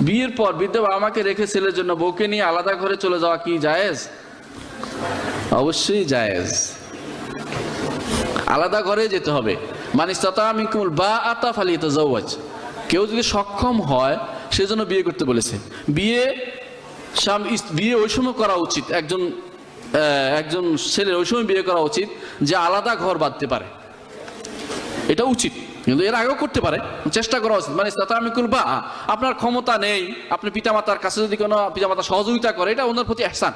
বিয়ের পর বৃদ্ধ বাবা মাকে রেখে ছেলের জন্য বউকে নিয়ে আলাদা ঘরে চলে যাওয়া কি জায়েজ? অবশ্যই জায়েজ। আলাদা ঘরে যেতে হবে। মানিস তামিকুল বা আতা ফালিত জাওয়াজ কেউ যদি সক্ষম হয় সেজন্য বিয়ে করতে বলেছে। বিয়ে বিয়ে ওই সময় করা উচিত। একজন একজন ছেলের ওই সময় বিয়ে করা উচিত যে আলাদা ঘর বাঁধতে পারে। এটা উচিত। কিন্তু এর আগেও করতে পারে। চেষ্টা করা উচিত। মানে আমি বা আপনার ক্ষমতা নেই, আপনি পিতামাতার কাছে যদি কোনো পিতামাতা সহযোগিতা করে, এটা ওনার প্রতি এহসান।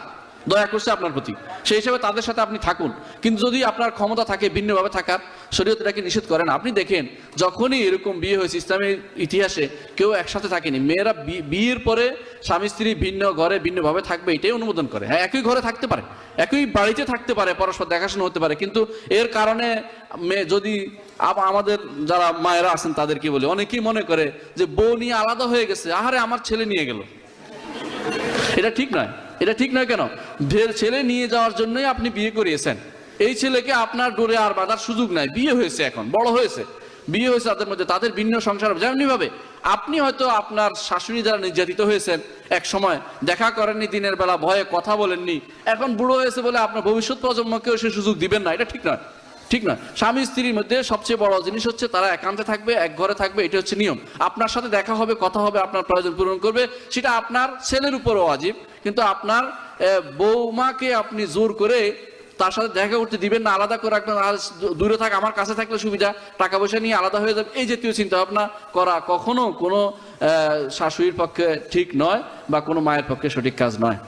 দয়া করছে আপনার প্রতি। সেই হিসেবে তাদের সাথে আপনি থাকুন। কিন্তু যদি আপনার ক্ষমতা থাকে, ভিন্নভাবে থাকার, শরীয়ত এটাকে নিষেধ করে না। আপনি দেখেন, যখনই এরকম বিয়ে হয়েছে ইসলামের ইতিহাসে, কেউ একসাথে থাকেনি। মেয়েরা বিয়ের পরে স্বামী, স্ত্রী ভিন্ন ঘরে ভিন্নভাবে থাকবে, এটাই অনুমোদন করে। হ্যাঁ একই ঘরে থাকতে পারে, একই বাড়িতে থাকতে পারে, পরস্পর দেখাশোনা হতে পারে, কিন্তু এর কারণে মেয়ে যদি আমাদের যারা মায়েরা আছেন, তাদেরকে বলে, অনেকেই মনে করে যে বউ নিয়ে আলাদা হয়ে গেছে, আহারে আমার ছেলে নিয়ে গেল। এটা ঠিক নয়। এটা ঠিক নয় কেন? ঢের ছেলে নিয়ে যাওয়ার জন্যই আপনি বিয়ে করিয়েছেন। এই ছেলেকে আপনার ডোরে আর বাঁধার সুযোগ নাই। বিয়ে হয়েছে এখন, বড় হয়েছে। বিয়ে হয়েছে তাদের মধ্যে, তাদের ভিন্ন সংসার যেমনি ভাবে, আপনি হয়তো আপনার শাশুড়ি দ্বারা নির্যাতিত হয়েছেন এক সময়। দেখা করেননি দিনের বেলা, ভয়ে কথা বলেননি। এখন বুড়ো হয়েছে বলে আপনার ভবিষ্যৎ প্রজন্মকেও সে সুযোগ দিবেন না। এটা ঠিক নয়। ঠিক না? স্বামী স্ত্রীর মধ্যে সবচেয়ে বড় জিনিস হচ্ছে তারা একান্তে থাকবে, এক ঘরে থাকবে, এটা হচ্ছে নিয়ম। আপনার সাথে দেখা হবে, কথা হবে, আপনার প্রয়োজন পূরণ করবে। সেটা আপনার ছেলের উপরও অজীব, কিন্তু আপনার বৌমাকে আপনি জোর করে তার সাথে দেখা করতে দিবেন না, আলাদা করে রাখবেন দূরে থাক, আমার কাছে থাকলে সুবিধা, টাকা পয়সা নিয়ে আলাদা হয়ে যাবে, এই জাতীয় চিন্তা ভাবনা করা কখনো কোনো শাশুড়ির পক্ষে ঠিক নয়, বা কোনো মায়ের পক্ষে সঠিক কাজ নয়।